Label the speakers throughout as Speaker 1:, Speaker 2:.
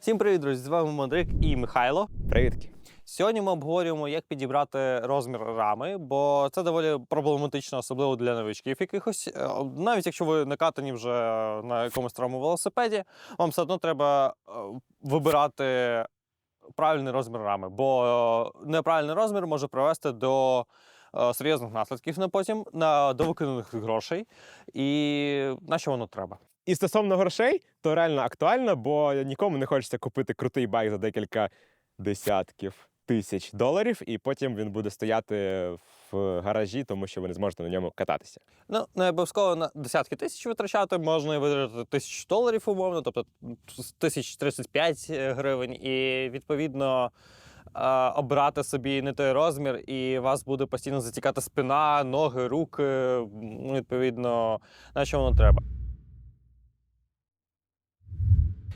Speaker 1: Всім привіт, друзі! З вами Мандрик і Михайло.
Speaker 2: Привітки.
Speaker 1: Сьогодні ми обговорюємо, як підібрати розмір рами, бо це доволі проблематично, особливо для новичків якихось. Е, Навіть якщо ви накатані вже на якомусь старому велосипеді, вам все одно треба е, вибирати правильний розмір рами, бо е, неправильний розмір може привести до серйозних наслідків на потім, на до викинених грошей. І на що воно треба?
Speaker 2: І стосовно грошей, то реально актуально, бо нікому не хочеться купити крутий байк за декілька десятків тисяч доларів, і потім він буде стояти в гаражі, тому що ви не зможете на ньому кататися.
Speaker 1: Ну, не обов'язково на десятки тисяч витрачати, можна і витратити тисячу доларів умовно, тобто тисяч 35 гривень, і відповідно е, обрати собі не той розмір, і вас буде постійно затікати спина, ноги, руки. Відповідно, на що воно треба.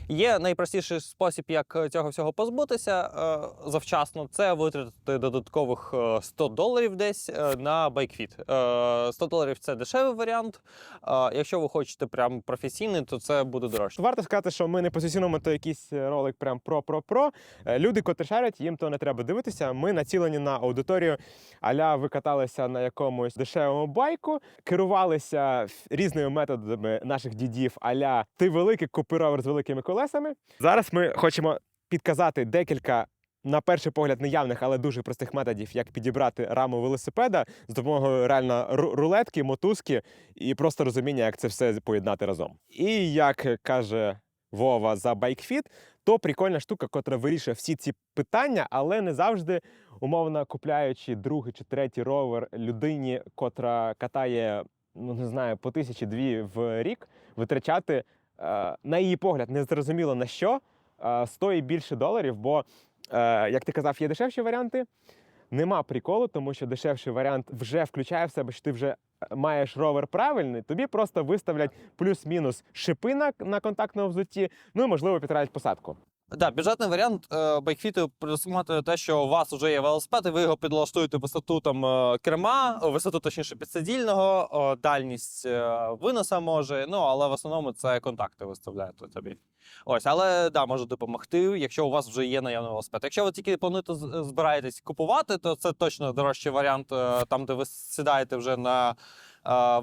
Speaker 1: Є найпростіший спосіб, як е, цього всього позбутися е, завчасно, це витратити додаткових е, 100 доларів десь е, на байкфіт. Е, 100 доларів це дешевий варіант. Е, якщо ви хочете прям професійний, то це буде дорожче.
Speaker 2: Варто сказати, що ми не позиціонуємо то якийсь ролик прям про-про-про. Е, Люди, котрі шарять, їм то не треба дивитися. Ми націлені на аудиторію. Аля ви каталися на якомусь дешевому байку, керувалися різними методами наших дідів. Аля ти великий купи ровер з великими колесами. Зараз ми хочемо підказати декілька. На перший погляд неявних, але дуже простих методів, як підібрати раму велосипеда з допомогою реально рулетки, мотузки і просто розуміння, як це все поєднати разом. І як каже Вова за BikeFit, то прикольна штука, котра вирішує всі ці питання, але не завжди, умовно купляючи другий чи третій ровер людині, котра катає, ну не знаю, по тисячі дві в рік, витрачати на її погляд незрозуміло на що стоїть більше доларів. Бо, е, як ти казав, є дешевші варіанти. Нема приколу, тому що дешевший варіант вже включає в себе, що ти вже е, маєш ровер правильний, тобі просто виставлять плюс-мінус шипи на, на контактному взутті, ну і можливо підтирають посадку.
Speaker 1: Да, бюджетний варіант е, байкфіту предусматриває те, що у вас вже є велосипед, і ви його підлаштуєте висоту там е, керма, висоту точніше підсидільного, дальність е, виноса може. Ну але в основному це контакти виставляєте тобі. Ось, але да, може допомогти, якщо у вас вже є наявний велосипед. Якщо ви тільки плануєте збираєтесь купувати, то це точно дорожчий варіант, там де ви сідаєте вже на.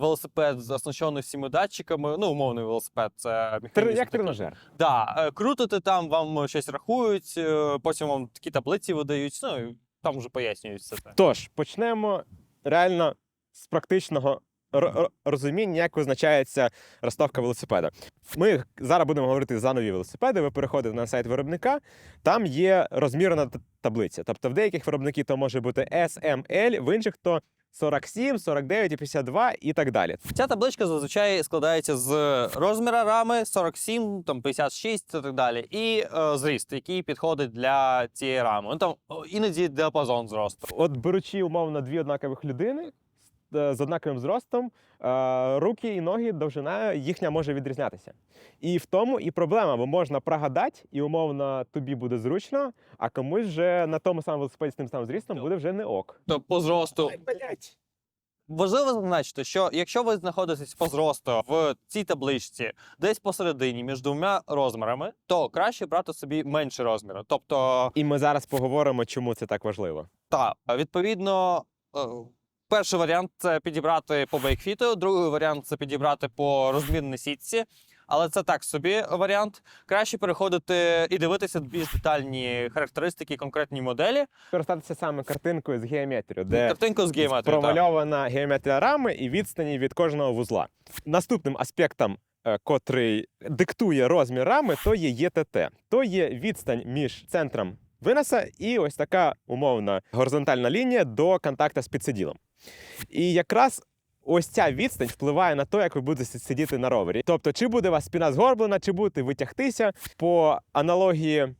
Speaker 1: Велосипед оснащений всіми датчиками, ну умовний велосипед, це
Speaker 2: Тр-
Speaker 1: механізм
Speaker 2: як тренажер.
Speaker 1: Да, е, крутите там, вам щось рахують, е, потім вам такі таблиці видають, ну там вже пояснюють все це.
Speaker 2: Тож почнемо реально з практичного р- р- розуміння, як визначається розставка велосипеда. Ми зараз будемо говорити за нові велосипеди. Ви переходите на сайт виробника, там є розмірна таблиця. Тобто в деяких виробників то може бути S, M, L, в інших то 47, 49 і 52 і так далі.
Speaker 1: Ця табличка зазвичай складається з розміра рами 47, там 56 і так далі, і е, зріст, який підходить для цієї рами. Ну там іноді діапазон зросту.
Speaker 2: От беручи умовно дві однакових людини з- е, однаковим зростом, е, руки і ноги, довжина їхня може відрізнятися. І в тому і проблема, бо можна прогадати, і умовно тобі буде зручно, а комусь вже на тому самому велосипеді з тим самим зрістом буде вже не ок.
Speaker 1: То по зросту. Важливо зазначити, що якщо ви знаходитесь по зросту в цій табличці, десь посередині між двома розмірами, то краще брати собі менший розмір. Тобто,
Speaker 2: І ми зараз поговоримо, чому це так важливо.
Speaker 1: та відповідно. Перший варіант це підібрати по бейкфіту, другий варіант це підібрати по розмірній сітці. Але це так собі варіант. Краще переходити і дивитися більш детальні характеристики конкретні моделі.
Speaker 2: Користатися саме картинкою з геометрією, де
Speaker 1: Картинку з геометрією. так.
Speaker 2: промальована геометрія рами і відстані від кожного вузла. Наступним аспектом, е, котрий диктує розмір рами, то є ЄТТ. То є відстань між центром виноса і ось така умовна горизонтальна лінія до контакта з підсиділом. І якраз ось ця відстань впливає на те, як ви будете сидіти на ровері. Тобто, чи буде у вас спина згорблена, чи будете витягтися по аналогії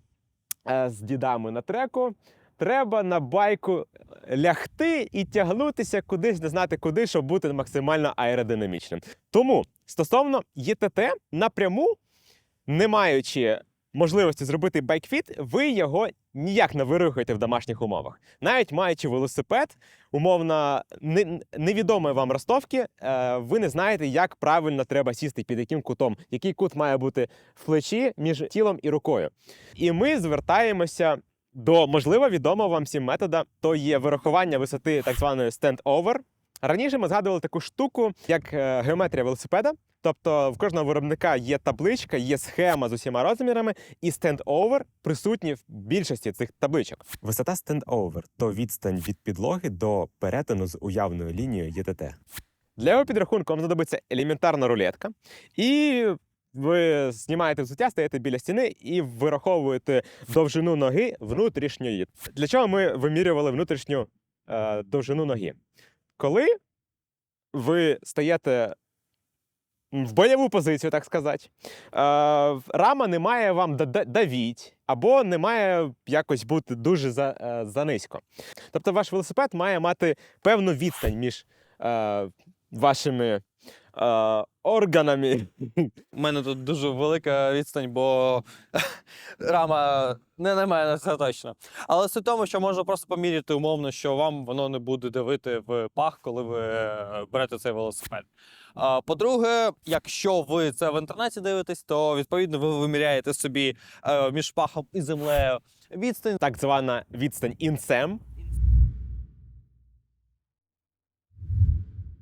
Speaker 2: е, з дідами на треку. Треба на байку лягти і тягнутися кудись, не знати куди, щоб бути максимально аеродинамічним. Тому стосовно ЄТТ напряму, не маючи можливості зробити байкфіт, ви його ніяк не вирухаєте в домашніх умовах. Навіть маючи велосипед, умовно невідомої вам ростовки, е, ви не знаєте, як правильно треба сісти, під яким кутом, який кут має бути в плечі між тілом і рукою. І ми звертаємося до можливо відомого вам всім метода, то є вирахування висоти так званої stand-over. Раніше ми згадували таку штуку, як е, геометрія велосипеда. Тобто в кожного виробника є табличка, є схема з усіма розмірами, і stand-over присутні в більшості цих табличок. Висота stand-over – то відстань від підлоги до перетину з уявною лінією ЄТТ. Для його підрахунку вам знадобиться елементарна рулетка, і ви знімаєте взуття, стаєте біля стіни і вираховуєте довжину ноги внутрішньої. Для чого ми вимірювали внутрішню е, довжину ноги? Коли ви стаєте в бойову позицію, так сказати, рама не має вам да- да- давіть, або не має якось бути дуже за, е, занизько. Тобто ваш велосипед має мати певну відстань між е, вашими е, органами.
Speaker 1: У мене тут дуже велика відстань, бо рама не на мене, це точно. Але в тому, що можна просто поміряти умовно, що вам воно не буде давити в пах, коли ви е, берете цей велосипед. По-друге, якщо ви це в інтернеті дивитесь, то відповідно ви виміряєте собі е, між пахом і землею відстань.
Speaker 2: так звана відстань інсем.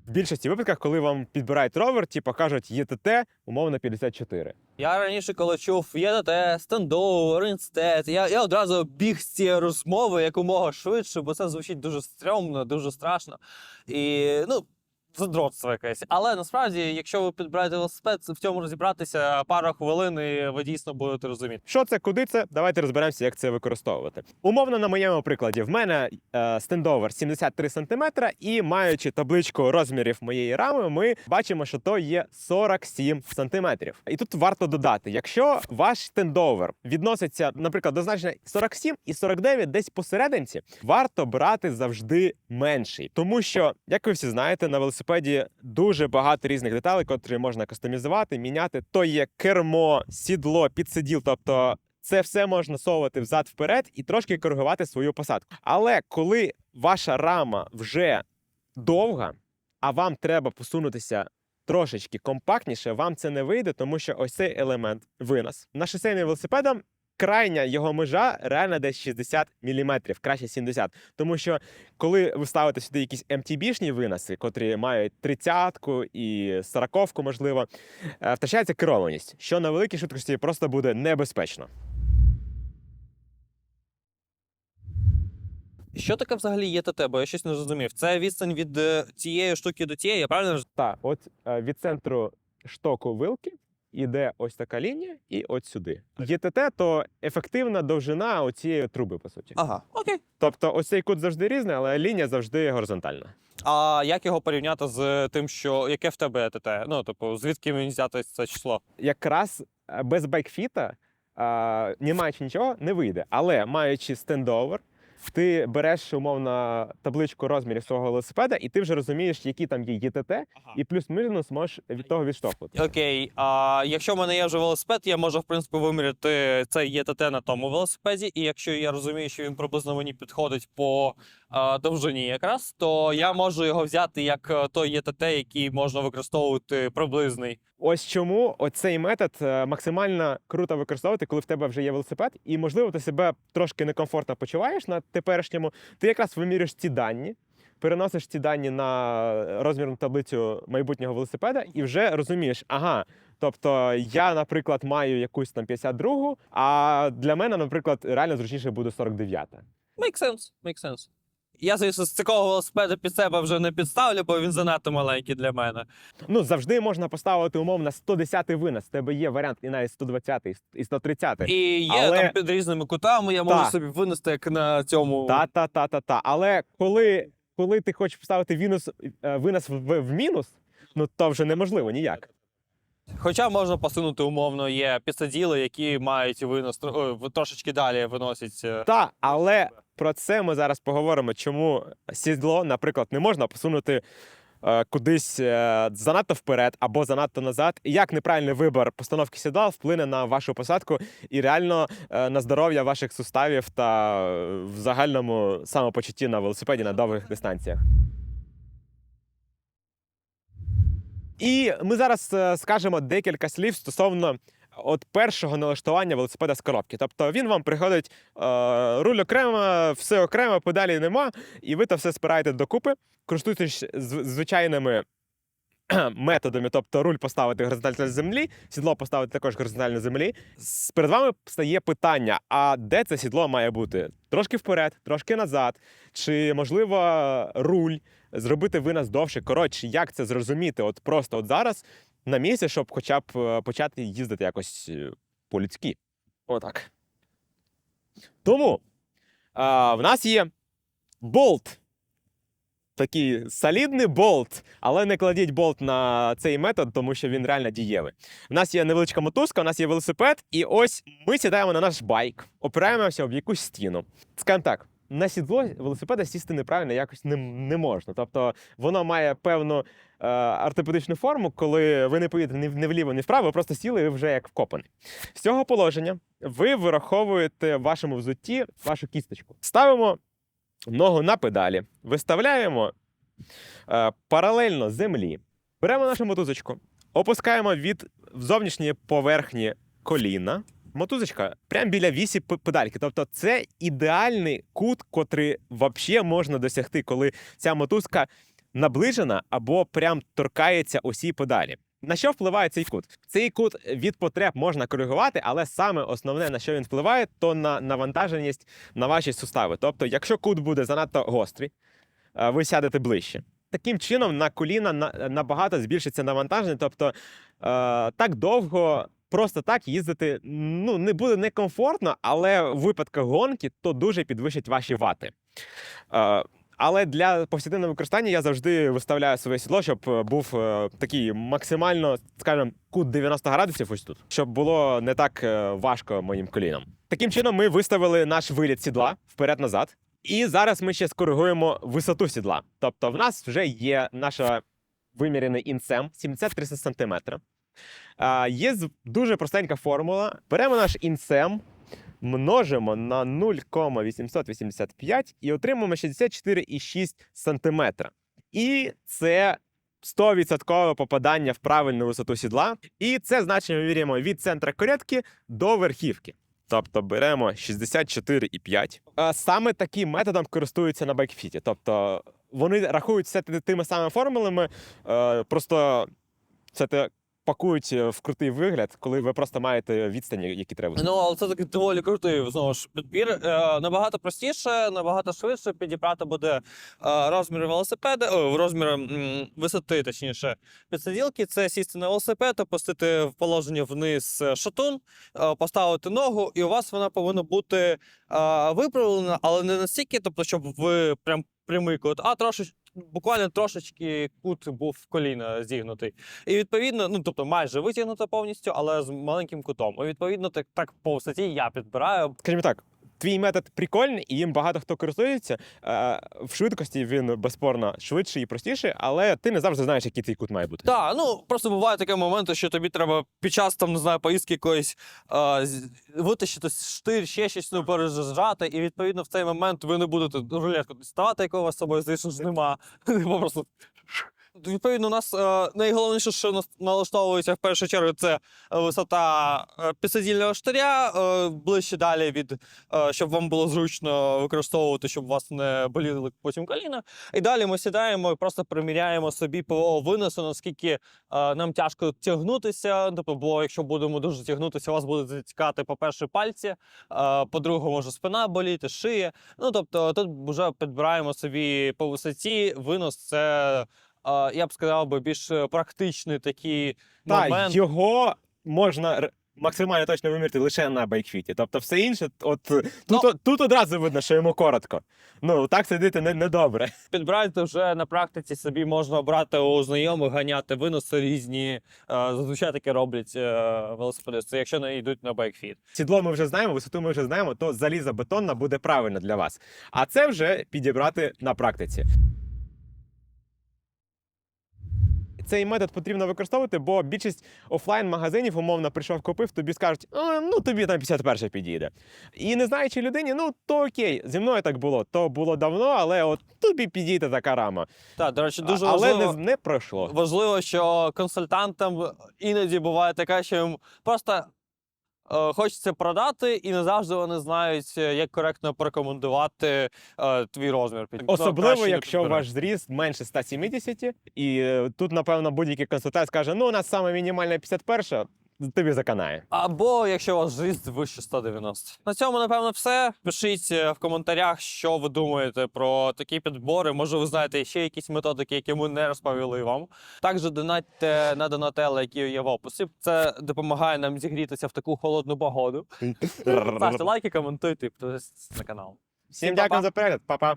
Speaker 2: В більшості випадках, коли вам підбирають ровер, ті покажуть ЄТТ, умовно 54.
Speaker 1: Я раніше, коли чув ЄДТ, стендоу, інстет, я, я одразу біг з цієї розмови якомога швидше, бо це звучить дуже стрьомно, дуже страшно. І ну. Задротство якесь. Але насправді, якщо ви підбираєте велосипед, в цьому розібратися пару хвилин, і ви дійсно будете розуміти.
Speaker 2: Що це, куди це? Давайте розберемося, як це використовувати. Умовно, на моєму прикладі, в мене е, стендовер 73 см, і маючи табличку розмірів моєї рами, ми бачимо, що то є 47 см. І тут варто додати, якщо ваш стендовер відноситься, наприклад, до значення 47 і 49 десь посерединці, варто брати завжди менший. Тому що, як ви всі знаєте, на велосипеді дуже багато різних деталей, котрі можна кастомізувати, міняти. То є кермо, сідло, підсиділ, тобто це все можна совувати взад вперед і трошки коригувати свою посадку. Але коли ваша рама вже довга, а вам треба посунутися трошечки компактніше, вам це не вийде, тому що ось цей елемент винос. На шосейним велосипедам крайня його межа реально десь 60 мм, краще 70. Тому що коли ви ставите сюди якісь MTB-шні виноси, котрі мають 30-ку і 40-ку, можливо, е, втрачається керованість, що на великій швидкості просто буде небезпечно.
Speaker 1: Що таке взагалі ЄТТ? Бо я щось не зрозумів. Це відстань від е, цієї штуки до тієї, правильно
Speaker 2: Так, от е, від центру штоку вилки іде ось така лінія, і от сюди. ЄТТ то ефективна довжина оцієї труби, по суті.
Speaker 1: Ага, окей.
Speaker 2: Тобто, ось цей кут завжди різний, але лінія завжди горизонтальна.
Speaker 1: А як його порівняти з тим, що яке в тебе ЕТТ? Ну, типу, звідки мені взяти це число?
Speaker 2: Якраз е, без байкфіта, е, не маючи нічого, не вийде. Але маючи стендовер, ти береш умовно табличку розмірів свого велосипеда, і ти вже розумієш, які там є ЄТТ, і плюс-мінус можеш від того відштовхувати.
Speaker 1: Окей, а якщо в мене є вже велосипед, я можу в принципі виміряти цей ЄТТ на тому велосипеді. І якщо я розумію, що він приблизно мені підходить по довжині якраз, то я можу його взяти як е, той ЄТТ, який можна використовувати приблизний.
Speaker 2: Ось чому оцей метод е, максимально круто використовувати, коли в тебе вже є велосипед, і можливо ти себе трошки некомфортно почуваєш на теперішньому. Ти якраз вимірюєш ці дані, переносиш ці дані на розмірну таблицю майбутнього велосипеда, і вже розумієш, ага. Тобто я, наприклад, маю якусь там 52-гу, а для мене, наприклад, реально зручніше буде 49-та.
Speaker 1: Make sense, make sense. Я, звісно, з такого велосипеда під себе вже не підставлю, бо він занадто маленький для мене.
Speaker 2: Ну завжди можна поставити умовно 110-й винос. В тебе є варіант і навіть 120-й, і 130-й.
Speaker 1: І є
Speaker 2: Але-
Speaker 1: там під різними кутами, я можу
Speaker 2: Так.
Speaker 1: собі винести як на цьому.
Speaker 2: Та, та, та, та, та. Але коли, коли ти хочеш поставити е, винос в, в мінус, ну то вже неможливо ніяк.
Speaker 1: Хоча можна посунути умовно, є підсаділи, які мають винос трошечки далі виносять. е,
Speaker 2: Та, але про це ми зараз поговоримо, чому сідло, наприклад, не можна посунути е, кудись е, занадто вперед або занадто назад, і як неправильний вибір постановки сідла вплине на вашу посадку і реально е, на здоров'я ваших суставів та в загальному самопочутті на велосипеді на довгих дистанціях. І ми зараз скажемо декілька слів стосовно от першого налаштування велосипеда з коробки. Тобто він вам приходить е, руль окремо, все окремо, педалі нема, і ви то все спираєте докупи, користуєтесь з- звичайними методами, тобто руль поставити горизонтально з землі, сідло поставити також горизонтально з землі. Перед вами стає питання: а де це сідло має бути? Трошки вперед, трошки назад, чи можливо руль зробити винос довше? Коротше, як це зрозуміти? От просто от зараз на місці, щоб хоча б е, почати їздити якось е, по-людськи. Отак. Тому а, в нас є болт. Такий солідний болт, але не кладіть болт на цей метод, тому що він реально дієвий. У нас є невеличка мотузка, у нас є велосипед, і ось ми сідаємо на наш байк, опираємося об якусь стіну. Скажімо так, на сідло велосипеда сісти неправильно якось не, не можна. Тобто воно має певну е, ортопедичну форму, коли ви не поїдете ні, ні вліво, ні вправо, ви просто сіли ви вже як вкопаний. З цього положення ви вираховуєте в вашому взутті вашу кісточку. Ставимо ногу на педалі, виставляємо е, паралельно землі, беремо нашу мотузочку, опускаємо від зовнішньої поверхні коліна. Мотузочка прямо біля вісі педальки. Тобто це ідеальний кут, котрий взагалі можна досягти, коли ця мотузка наближена або прям торкається осі педалі. На що впливає цей кут? Цей кут від потреб можна коригувати, але саме основне, на що він впливає, то на навантаженість на ваші сустави. Тобто, якщо кут буде занадто гострий, е, ви сядете ближче. Таким чином, на коліна на- набагато збільшиться навантаження. Тобто е, так довго просто так їздити ну, не буде некомфортно, але в випадку гонки то дуже підвищить ваші вати. Е, але для повсякденного використання я завжди виставляю своє сідло, щоб е, був е, такий максимально, скажімо, кут 90 градусів ось тут, щоб було не так е, важко моїм колінам. Таким чином, ми виставили наш виліт сідла вперед-назад. І зараз ми ще скоригуємо висоту сідла. Тобто, в нас вже є наша вимірений інсем 73 см. Є дуже простенька формула. Беремо наш інсем, множимо на 0,885 і отримаємо 64,6 см. І це 100% попадання в правильну висоту сідла. І це значення ми міряємо від центра корятки до верхівки. Тобто беремо 64,5. А Саме таким методом користуються на байкфіті. Тобто вони рахують все тими самими формулами, е, просто це пакують в крутий вигляд, коли ви просто маєте відстані, які треба.
Speaker 1: Ну, але це такий доволі крутий знову ж підбір. Е, набагато простіше, набагато швидше підібрати буде е, розмір велосипеда, о, розмір м, висоти, точніше, підсиділки. Це сісти на велосипед, опустити в положення вниз е, шатун, е, поставити ногу, і у вас вона повинна бути е, виправлена, але не настільки, тобто, щоб ви прям прямий кут, а трошечки. Буквально трошечки кут був в коліна зігнутий. І відповідно, ну тобто майже витягнуто повністю, але з маленьким кутом. І відповідно, так, так по висоті я підбираю.
Speaker 2: Скажімо так, твій метод прикольний, і їм багато хто користується. Е, В швидкості він безспорно швидший і простіший, але ти не завжди знаєш, який твій кут має бути.
Speaker 1: Так, ну просто буває таке моменти, що тобі треба під час там, не знаю, поїздки якоїсь е, витащити штир, ще щось ну, перезажати, і відповідно в цей момент ви не будете рулетку діставати, якого у вас собою звісно ж нема. Ви просто. Відповідно, у нас е, найголовніше, що нас налаштовується в першу чергу, це е, висота е, підсидільного штиря, ближче далі від, щоб вам було зручно використовувати, щоб у вас не боліли потім коліна. І далі ми сідаємо і просто приміряємо собі по виносу, наскільки нам тяжко тягнутися. Тобто, бо якщо будемо дуже тягнутися, вас буде затікати, по-перше, пальці, по-друге, може спина боліти, шия. Ну тобто, тут вже підбираємо собі по висоті. Винос це. Е, Я б сказав би більш е, практичний такий
Speaker 2: Та
Speaker 1: момент.
Speaker 2: його можна максимально точно вимірити лише на байкфіті. Тобто, все інше, от тут,
Speaker 1: Ну-
Speaker 2: тут одразу видно, що йому коротко. Ну так сидіти не, не добре.
Speaker 1: Підбирати вже на практиці собі можна брати у знайомих, ганяти виноси різні. е, Зазвичай таке роблять е, велосипедисти, якщо не йдуть на байкфіт.
Speaker 2: Сідло ми вже знаємо, висоту ми вже знаємо, то залізобетонна буде правильно для вас. А це вже підібрати на практиці. Цей метод потрібно використовувати, бо більшість офлайн-магазинів умовно прийшов, купив, тобі скажуть, ну тобі там 51 підійде. І не знаючи людині, ну то окей, зі мною так було. То було давно, але от тобі підійде така рама.
Speaker 1: Так, до речі, дуже
Speaker 2: але
Speaker 1: важливо.
Speaker 2: не, не пройшло.
Speaker 1: Важливо, що консультантам іноді буває таке, що їм просто е, хочеться продати, і не завжди вони знають, е, як коректно порекомендувати е, твій розмір. Під- ну,
Speaker 2: Особливо, якщо ваш зріст менше 170, і е, тут, напевно, будь-який консультант скаже: ну, у нас саме мінімальна 51, тобі заканає.
Speaker 1: Або якщо у вас зріст вище 190. На цьому, напевно, все. Пишіть е, в коментарях, що ви думаєте про такі підбори. Може, ви знаєте ще якісь методики, які ми не розповіли вам. Також донатьте на донателе, які є в описі. Це допомагає нам зігрітися в таку холодну погоду. Ставте лайки, коментуйте і підписуйтесь на канал.
Speaker 2: Всім дякую за перегляд, Па-па.